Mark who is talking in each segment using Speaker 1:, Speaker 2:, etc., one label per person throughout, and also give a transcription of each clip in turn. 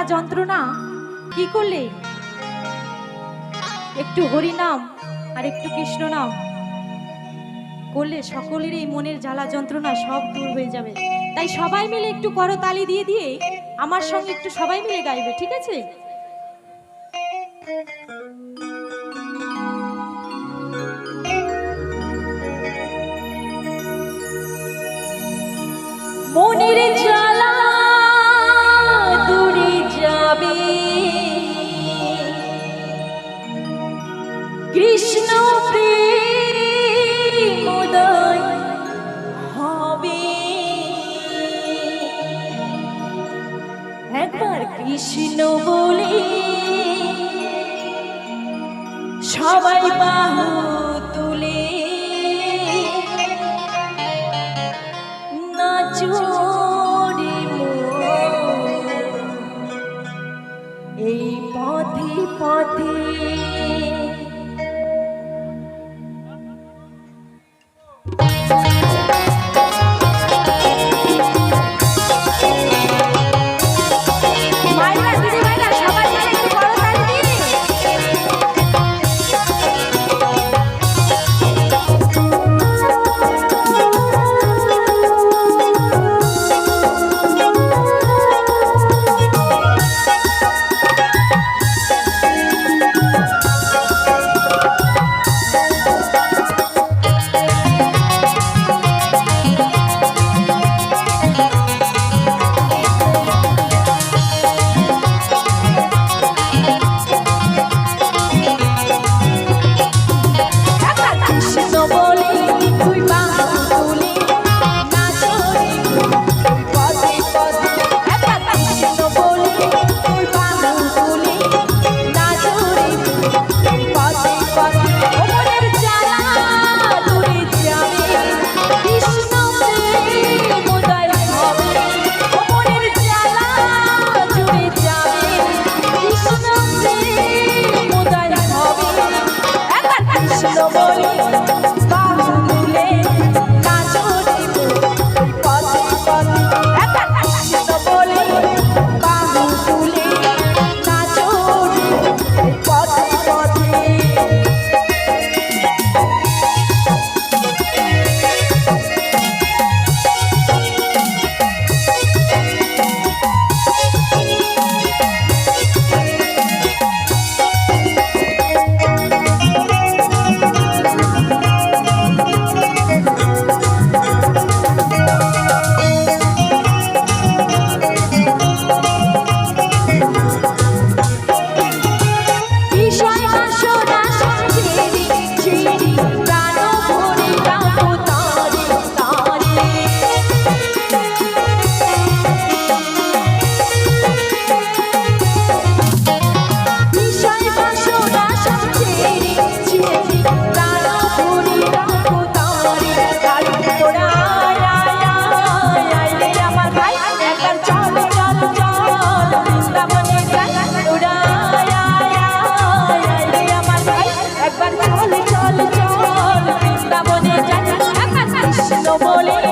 Speaker 1: জ্বালা যন্ত্রণা? কি করলে? একটু হরি নাম আর একটু কৃষ্ণ নাম। করলে সকলের এই মনের জ্বালা যন্ত্রণা সব দূর হয়ে যাবে। তাই সবাই মিলে একটু করতালি দিয়ে দিয়ে, আমার সঙ্গে একটু সবাই মিলে গাইবে, ঠিক আছে? মনের কৃষ্ণ হবে। একবার বলে সবাই বাহ no bolero.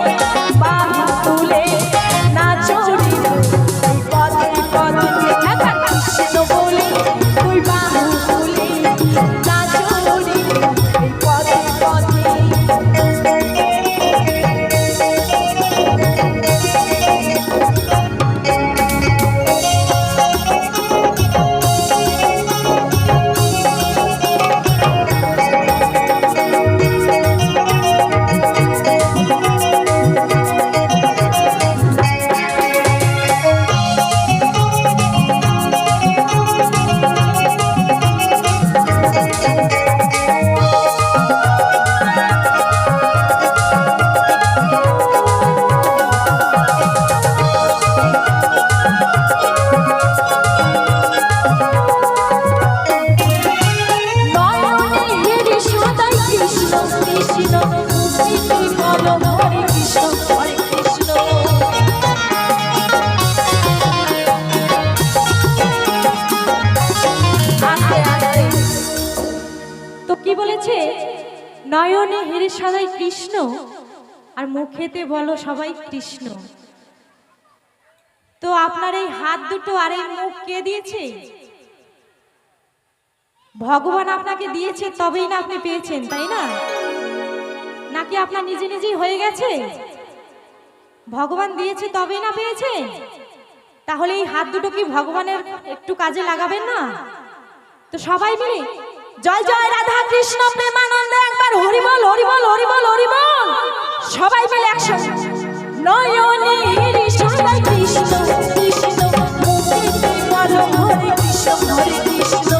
Speaker 1: কি বলেছে? নয়নে হেরে সবাই কৃষ্ণ, আর মুখেতে বলো সবাই কৃষ্ণ। তো আপনার এই হাত দুটো আর এই মুখ কে দিয়েছে? ভগবান আপনাকে দিয়েছে, তবেই না আপনি পেয়েছেন, তাই না? নাকি আপনার নিজে নিজেই হয়ে গেছে? ভগবান দিয়েছে, তবেই না পেয়েছেন তাহলে এই হাত দুটো কি ভগবানের একটু কাজে লাগাবেন না? তো সবাই মিলে জয় জয়, রাধা কৃষ্ণ, প্রেমানন্দ, একবার হরিবল হরিবল হরিবল হরিবল। সবাই মিলে একসাথে নয়নে হেরি, সবাই কৃষ্ণ কৃষ্ণ হরে কৃষ্ণ হরে কৃষ্ণ।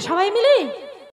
Speaker 1: সবাই মিলে?